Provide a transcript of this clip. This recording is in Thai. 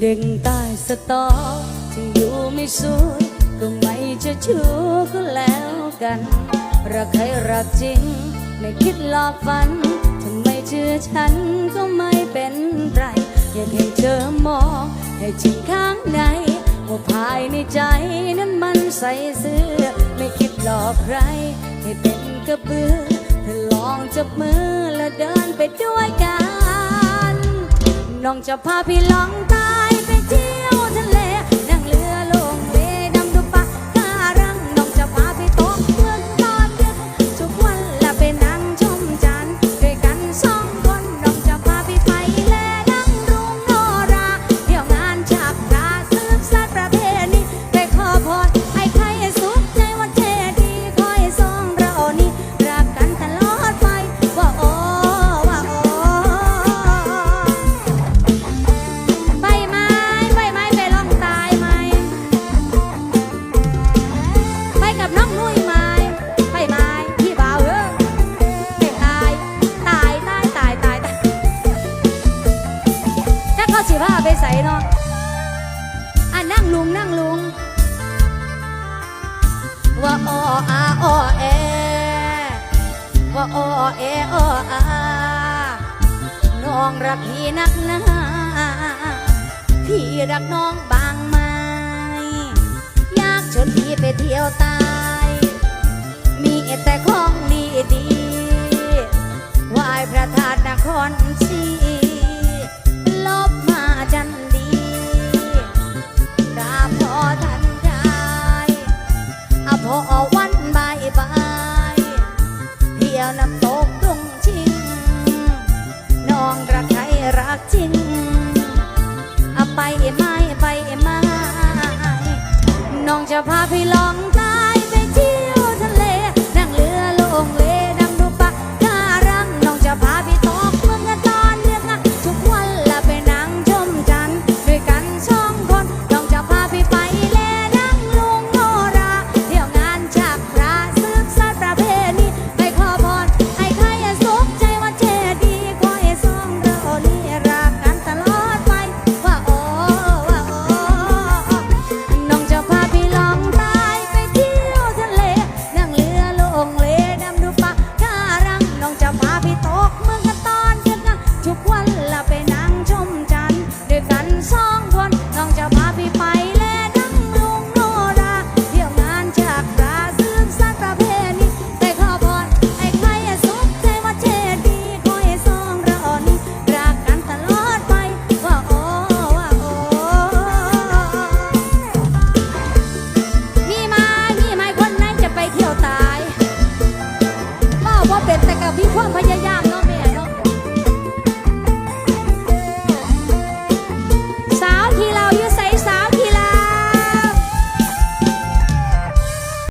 เด็งตายสตอที่อยู่ไม่สวยก็ไม่จะชู้ก็แล้วกัน รักใครรักจริง ไม่คิดหลอกฝันทำไม่เชื่อฉันก็ไม่เป็นไร อยากให้เธอมองให้จริงข้างในว่าภายในใจนั้นมันใส่เสื้อ ไม่คิดหลอกใคร ให้เป็นกระเบื้อเธอลองจับมือและเดินไปด้วยกัน น้องจะพาพี่ลองตา ผ้าไปใส่เนาะอะนั่งลุงนั่งลุง ว่าอ้ออาอ้อแอว่าอ้อแออ้ออาน้องรักพี่นักหนาพี่รักน้องบางไม้อยากชวนพี่ไปเที่ยวตายมีแต่ของดีดีไหว้พระธาตุนครศรี Sana po เป็นแต่กับพี่ความพยายามเนาะ